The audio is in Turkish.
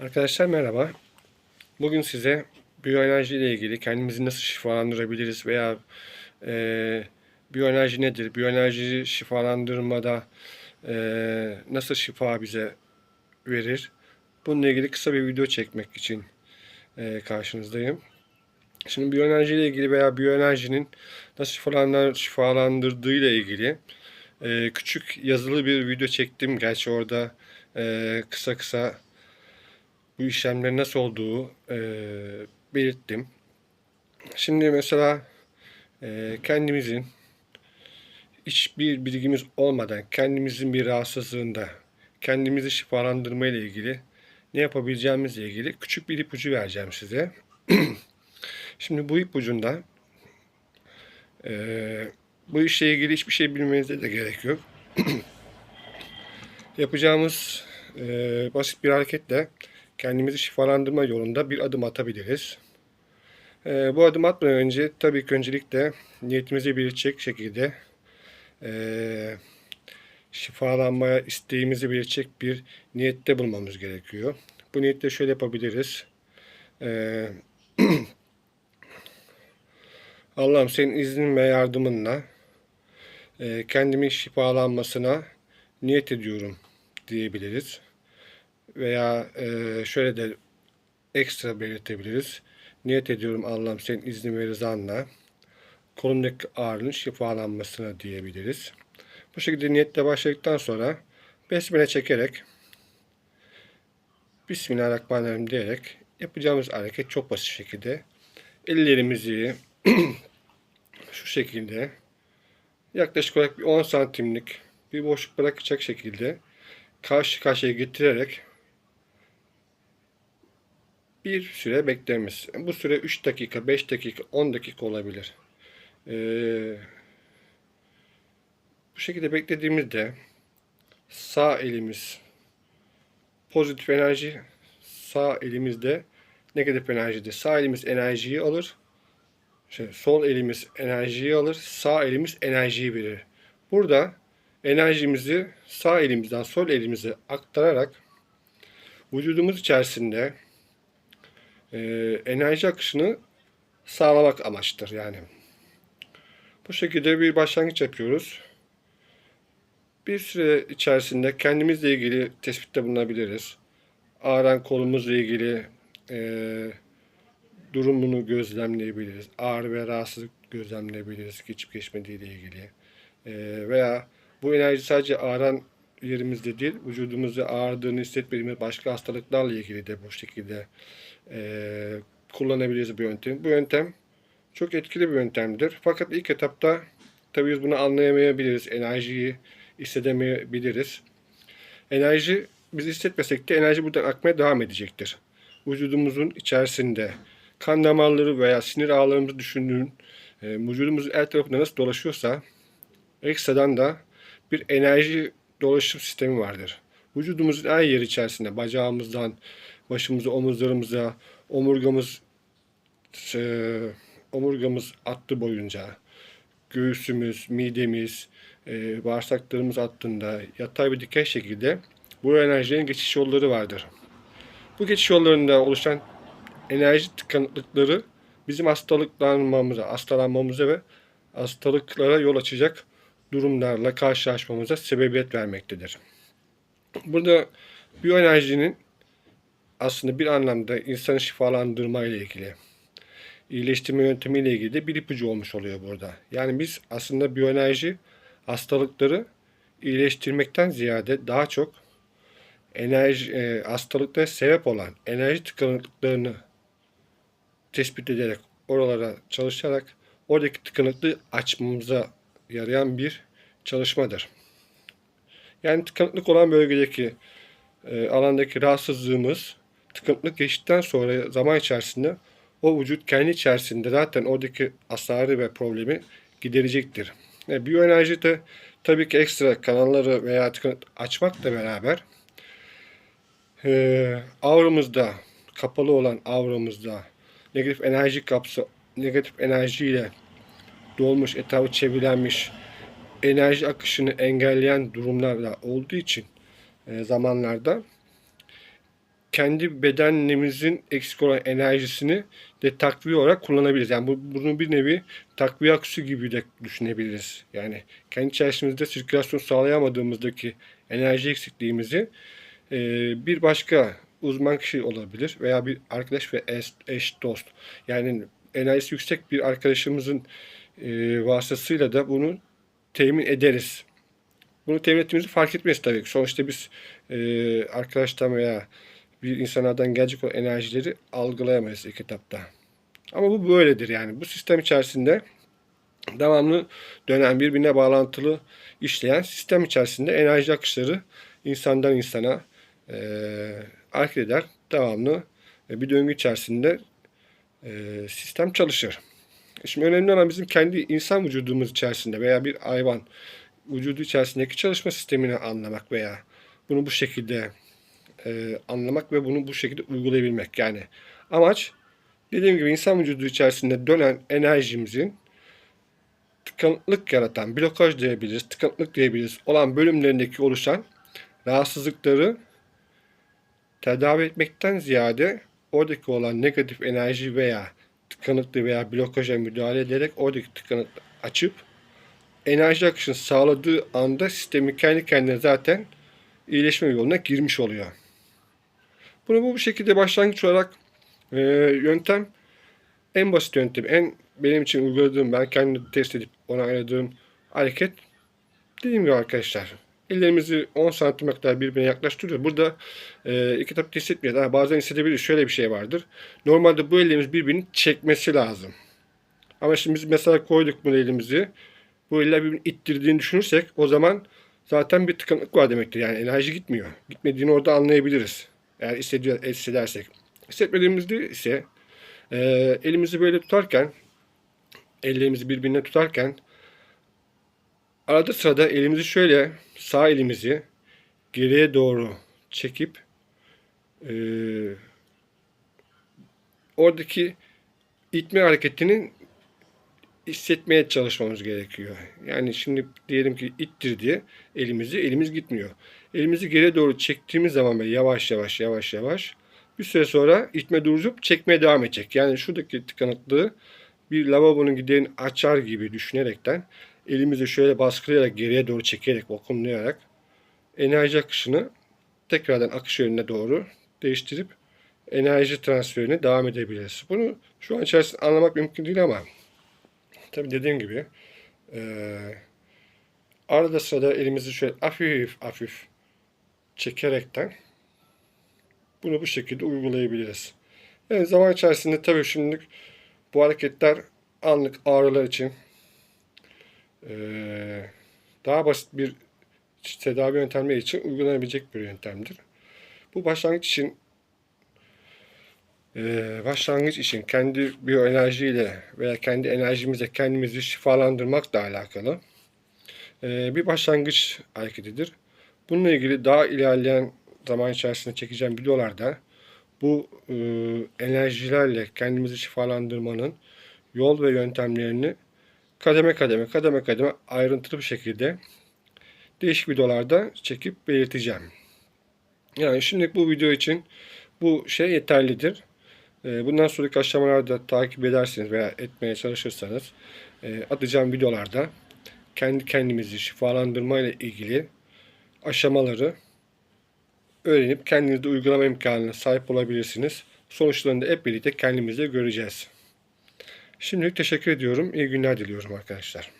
Arkadaşlar merhaba. Bugün size biyoenerji ile ilgili kendimizi nasıl şifalandırabiliriz veya e, biyoenerji nedir? Biyoenerji şifalandırmada e, nasıl şifa bize verir? Bununla ilgili kısa bir video çekmek için e, karşınızdayım. Şimdi biyoenerji ile ilgili veya biyoenerjinin nasıl şifalandır, şifalandırdığı ile ilgili e, küçük yazılı bir video çektim. Gerçi orada e, kısa kısa bu işlemlerin nasıl olduğu e, belirttim. Şimdi mesela e, kendimizin hiçbir bilgimiz olmadan kendimizin bir rahatsızlığında kendimizi şifalandırma ile ilgili ne yapabileceğimizle ilgili küçük bir ipucu vereceğim size. Şimdi bu ipucunda e, bu işle ilgili hiçbir şey bilmenize de gerek yok. Yapacağımız e, basit bir hareketle kendimizi şifalandırma yolunda bir adım atabiliriz. E, bu adım atmadan önce tabii ki öncelikle niyetimizi belirtecek şekilde e, şifalanmaya isteğimizi belirtecek bir niyette bulmamız gerekiyor. Bu niyette şöyle yapabiliriz. E, Allah'ım senin iznin ve yardımınla e, kendimin şifalanmasına niyet ediyorum diyebiliriz. Veya e, şöyle de ekstra belirtebiliriz. Niyet ediyorum Allah'ım senin iznin ve rızanla kolumdaki ağrının şifalanmasına diyebiliriz. Bu şekilde niyetle başladıktan sonra besmele çekerek Bismillahirrahmanirrahim diyerek yapacağımız hareket çok basit şekilde ellerimizi şu şekilde yaklaşık olarak bir 10 santimlik bir boşluk bırakacak şekilde karşı karşıya getirerek bir süre beklememiz. Bu süre 3 dakika, 5 dakika, 10 dakika olabilir. Ee, bu şekilde beklediğimizde sağ elimiz pozitif enerji, sağ elimizde negatif enerjidir. Sağ elimiz enerjiyi alır, şey, sol elimiz enerjiyi alır, sağ elimiz enerjiyi verir. Burada enerjimizi sağ elimizden sol elimize aktararak vücudumuz içerisinde e, enerji akışını sağlamak amaçtır yani. Bu şekilde bir başlangıç yapıyoruz. Bir süre içerisinde kendimizle ilgili tespitte bulunabiliriz. Ağrıyan kolumuzla ilgili e, durumunu gözlemleyebiliriz. Ağrı ve rahatsızlık gözlemleyebiliriz geçip geçmediği ile ilgili. E, veya bu enerji sadece ağrıyan yerimizde değil, vücudumuzda ağrıdığını hissetmediğimiz başka hastalıklarla ilgili de bu şekilde e, kullanabiliriz bu yöntemi. Bu yöntem çok etkili bir yöntemdir. Fakat ilk etapta tabii biz bunu anlayamayabiliriz. Enerjiyi hissedemeyebiliriz. Enerji biz hissetmesek de enerji buradan akmaya devam edecektir. Vücudumuzun içerisinde kan damarları veya sinir ağlarımızı düşündüğün e, vücudumuzun her tarafında nasıl dolaşıyorsa ekstradan da bir enerji dolaşım sistemi vardır. Vücudumuzun her yeri içerisinde bacağımızdan başımıza, omuzlarımıza, omurgamız e, omurgamız attı boyunca göğsümüz, midemiz, e, bağırsaklarımız hattında yatay bir dikey şekilde bu enerjinin geçiş yolları vardır. Bu geçiş yollarında oluşan enerji tıkanıklıkları bizim hastalıklanmamıza, hastalanmamıza ve hastalıklara yol açacak durumlarla karşılaşmamıza sebebiyet vermektedir. Burada biyoenerjinin aslında bir anlamda insanı şifalandırma ile ilgili, iyileştirme yöntemi ile ilgili de bir ipucu olmuş oluyor burada. Yani biz aslında biyoenerji hastalıkları iyileştirmekten ziyade daha çok enerji e, hastalıklara sebep olan enerji tıkanıklıklarını tespit ederek oralara çalışarak oradaki tıkanıklığı açmamıza yarayan bir çalışmadır. Yani tıkanıklık olan bölgedeki e, alandaki rahatsızlığımız tıkanıklık geçtikten sonra zaman içerisinde o vücut kendi içerisinde zaten oradaki hasarı ve problemi giderecektir. E, biyoenerji de tabii ki ekstra kanalları veya açmakla beraber e, avramızda kapalı olan avramızda negatif enerji kapsı negatif enerjiyle dolmuş, etrafı çevrilenmiş enerji akışını engelleyen durumlarda olduğu için e, zamanlarda kendi bedenimizin eksik olan enerjisini de takviye olarak kullanabiliriz. Yani bu, bunu bir nevi takviye aküsü gibi de düşünebiliriz. Yani kendi içerisimizde sirkülasyon sağlayamadığımızdaki enerji eksikliğimizi e, bir başka uzman kişi olabilir veya bir arkadaş ve eş, eş dost. Yani enerjisi yüksek bir arkadaşımızın e, vasıtasıyla da bunu temin ederiz. Bunu temin ettiğimizi fark etmeyiz tabii ki. Sonuçta biz e, arkadaştan veya bir insanlardan gelecek olan enerjileri algılayamayız ilk etapta. Ama bu böyledir yani. Bu sistem içerisinde devamlı dönen birbirine bağlantılı işleyen sistem içerisinde enerji akışları insandan insana e, hareket. Devamlı e, bir döngü içerisinde e, sistem çalışır. Şimdi önemli olan bizim kendi insan vücudumuz içerisinde veya bir hayvan vücudu içerisindeki çalışma sistemini anlamak veya bunu bu şekilde e, anlamak ve bunu bu şekilde uygulayabilmek. Yani amaç dediğim gibi insan vücudu içerisinde dönen enerjimizin tıkanıklık yaratan, blokaj diyebiliriz, tıkanıklık diyebiliriz olan bölümlerindeki oluşan rahatsızlıkları tedavi etmekten ziyade oradaki olan negatif enerji veya tıkanıklığı veya blokaja müdahale ederek oradaki tıkanıklığı açıp enerji akışını sağladığı anda sistemi kendi kendine zaten iyileşme yoluna girmiş oluyor. Bunu bu şekilde başlangıç olarak e, yöntem en basit yöntem, en benim için uyguladığım, ben kendim test edip onayladığım hareket dediğim gibi arkadaşlar. Ellerimizi 10 santim kadar birbirine yaklaştırıyoruz. Burada e, iki tarafı hissetmiyoruz. Ha, bazen hissedebiliriz. Şöyle bir şey vardır. Normalde bu ellerimiz birbirini çekmesi lazım. Ama şimdi biz mesela koyduk bu elimizi. Bu eller birbirini ittirdiğini düşünürsek o zaman zaten bir tıkanıklık var demektir. Yani enerji gitmiyor. Gitmediğini orada anlayabiliriz. Eğer hissediyor, hissedersek. Hissetmediğimizde ise e, elimizi böyle tutarken ellerimizi birbirine tutarken arada sırada elimizi şöyle sağ elimizi geriye doğru çekip e, oradaki itme hareketinin hissetmeye çalışmamız gerekiyor. Yani şimdi diyelim ki ittirdi elimizi, elimiz gitmiyor. Elimizi geriye doğru çektiğimiz zaman böyle yavaş yavaş yavaş yavaş bir süre sonra itme durup çekmeye devam edecek. Yani şuradaki tıkanıklığı bir lavabonun giderini açar gibi düşünerekten elimizi şöyle baskılayarak geriye doğru çekerek vakumlayarak enerji akışını tekrardan akış yönüne doğru değiştirip enerji transferine devam edebiliriz. Bunu şu an içerisinde anlamak mümkün değil ama tabi dediğim gibi e, arada sırada elimizi şöyle hafif hafif çekerekten bunu bu şekilde uygulayabiliriz. Yani zaman içerisinde tabii şimdilik bu hareketler anlık ağrılar için daha basit bir tedavi yöntemleri için uygulanabilecek bir yöntemdir. Bu başlangıç için eee, başlangıç için kendi biyoenerjiyle veya kendi enerjimizle kendimizi şifalandırmakla alakalı eee, bir başlangıç hareketidir. Bununla ilgili daha ilerleyen zaman içerisinde çekeceğim videolarda bu e, enerjilerle kendimizi şifalandırmanın yol ve yöntemlerini kademe kademe kademe kademe ayrıntılı bir şekilde değişik videolarda çekip belirteceğim. Yani şimdi bu video için bu şey yeterlidir. E, bundan sonraki aşamalarda takip ederseniz veya etmeye çalışırsanız e, atacağım videolarda kendi kendimizi şifalandırma ile ilgili aşamaları öğrenip kendinizde uygulama imkanına sahip olabilirsiniz. Sonuçlarını da hep birlikte kendimizde göreceğiz. Şimdilik teşekkür ediyorum. İyi günler diliyorum arkadaşlar.